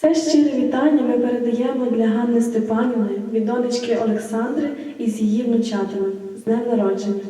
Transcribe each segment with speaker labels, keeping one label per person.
Speaker 1: Це щире вітання ми передаємо для Ганни Степанівни від донечки Олександри із її внучатами з днем народження.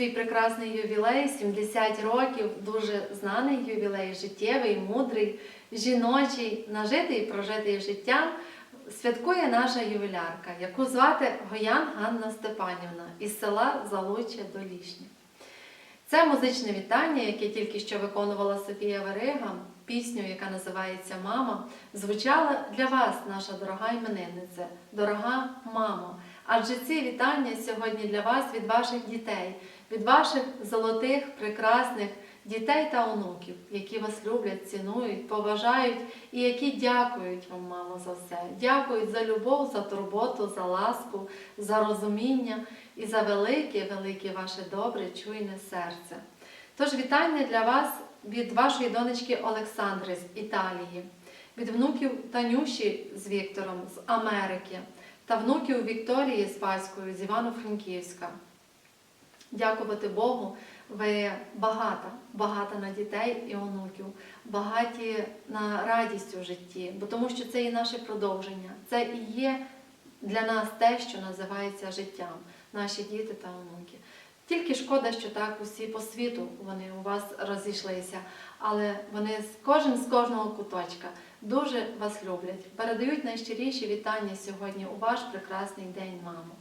Speaker 2: свій прекрасний ювілей, 70 років, дуже знаний ювілей, життєвий, мудрий, жіночий, нажитий і прожитий життям. Святкує наша ювілярка, яку звати Гоян Ганна Степанівна із села Залучя Долішня. Це музичне вітання, яке тільки що виконувала Софія Верига, пісню, яка називається Мама, звучала для вас, наша дорога іменинниця, дорога мама. Адже ці вітання сьогодні для вас від ваших дітей, від ваших золотих, прекрасних дітей та онуків, які вас люблять, цінують, поважають і які дякують вам, мамо, за все. Дякують за любов, за турботу, за ласку, за розуміння і за велике-велике ваше добре, чуйне серце. Тож вітання для вас від вашої донечки Олександри з Італії, від внуків Танюші з Віктором з Америки та внуків Вікторії Спаської з Івано-Франківська. Дякувати Богу, ви багата, багата на дітей і онуків, багаті на радість у житті, бо тому що це і наше продовження, це і є для нас те, що називається життям, наші діти та онуки. Тільки шкода, що так усі по світу вони у вас розійшлися, але вони з кожен з кожного куточка дуже вас люблять. Передають найщиріші вітання сьогодні у ваш прекрасний день, мамо.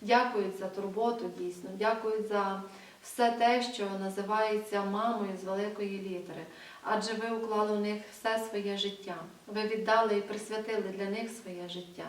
Speaker 2: Дякують за турботу дійсно, дякують за все те, що називається мамою з великої літери. Адже ви уклали у них все своє життя. Ви віддали і присвятили для них своє життя.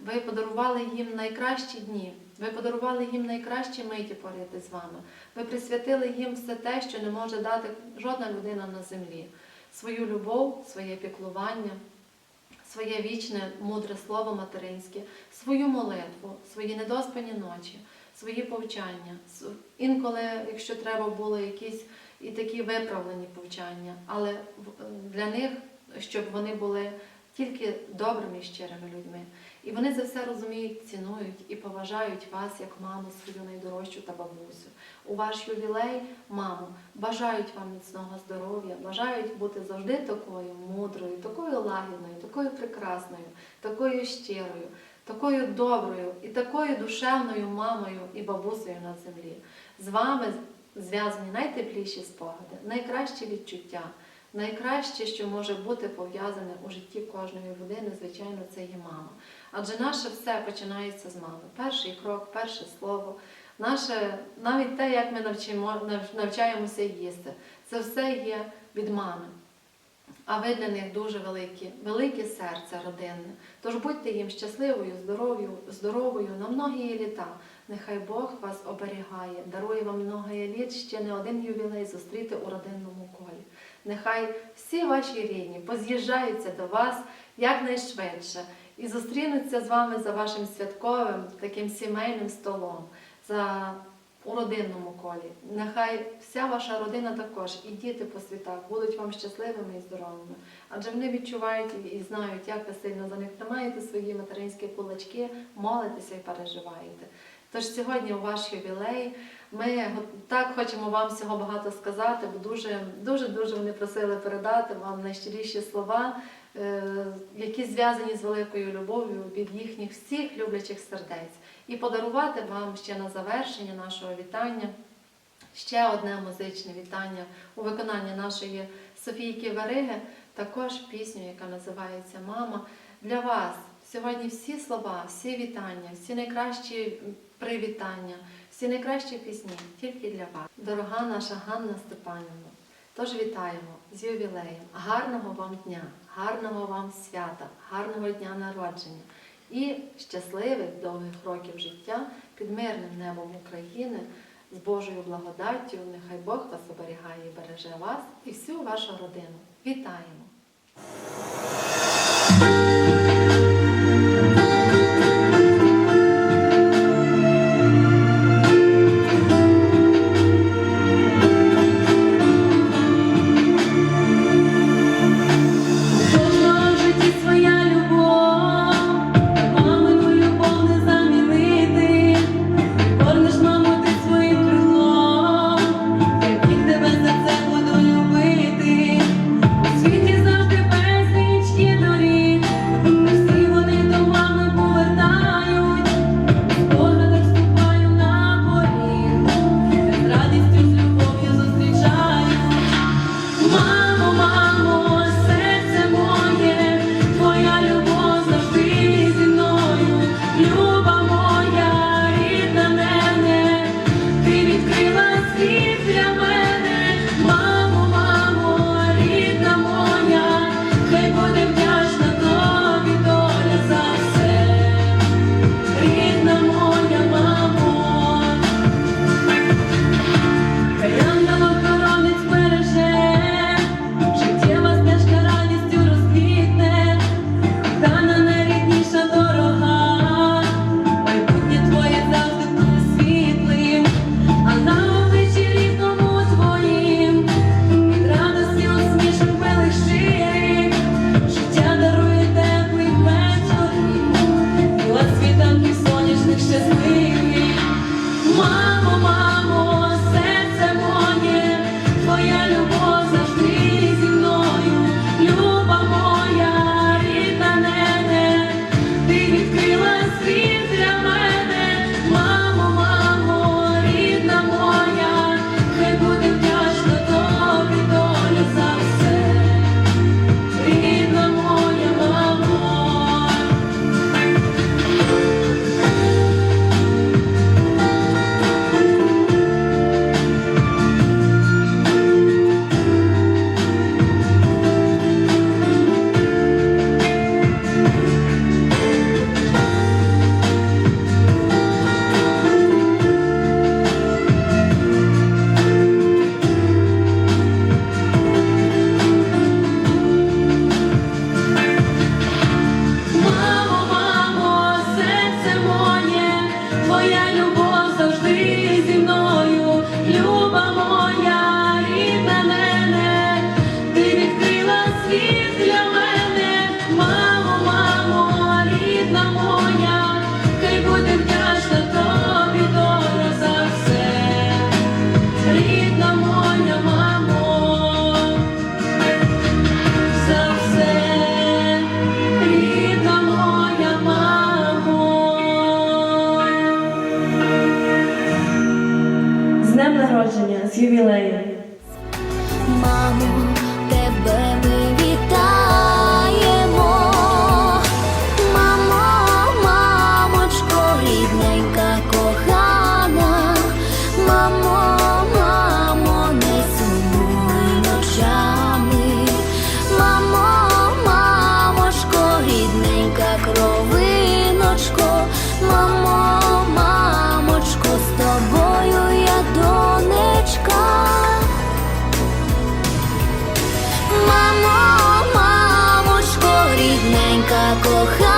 Speaker 2: Ви подарували їм найкращі дні, ви подарували їм найкращі миті поряд з вами. Ви присвятили їм все те, що не може дати жодна людина на землі. Свою любов, своє піклування, своє вічне, мудре слово материнське, свою молитву, свої недоспані ночі, свої повчання. Інколи, якщо треба, були якісь і такі виправлені повчання, але для них, щоб вони були тільки добрими і щирими людьми. І вони за все розуміють, цінують і поважають вас як маму свою найдорожчу та бабусю. У ваш ювілей, мамо, бажають вам міцного здоров'я, бажають бути завжди такою мудрою, такою лагідною, такою прекрасною, такою щирою, такою доброю і такою душевною мамою і бабусею на землі. З вами зв'язані найтепліші спогади, найкращі відчуття. Найкраще, що може бути пов'язане у житті кожної людини, звичайно, це є мама. Адже наше все починається з мами. Перший крок, перше слово, наше, навіть те, як ми навчимо, навчаємося їсти, це все є від мами. А ви для них дуже великі, велике серце родинне. Тож будьте їм щасливою, здоровою, здоровою на многії літа. Нехай Бог вас оберігає, дарує вам многоє літ ще не один ювілей зустріти у родинному колі. Нехай всі ваші рідні поз'їжджаються до вас якнайшвидше і зустрінуться з вами за вашим святковим таким сімейним столом, за у родинному колі. Нехай вся ваша родина також і діти по світах будуть вам щасливими і здоровими. Адже вони відчувають і- знають, як ви сильно за них тримаєте свої материнські кулачки, молитеся і переживаєте. Тож сьогодні у ваш ювілей ми так хочемо вам всього багато сказати, бо дуже дуже дуже вони просили передати вам найщиріші слова, е, які зв'язані з великою любов'ю від їхніх всіх люблячих сердець, і подарувати вам ще на завершення нашого вітання ще одне музичне вітання у виконанні нашої Софійки Вариги, також пісню, яка називається Мама. Для вас сьогодні всі слова, всі вітання, всі найкращі привітання, всі найкращі пісні тільки для вас. Дорога наша Ганна Степанівна. Тож вітаємо з ювілеєм. Гарного вам дня, гарного вам свята, гарного дня народження і щасливих довгих років життя під мирним небом України з Божою благодаттю. Нехай Бог вас оберігає і береже вас і всю вашу родину. Вітаємо!
Speaker 3: закохав.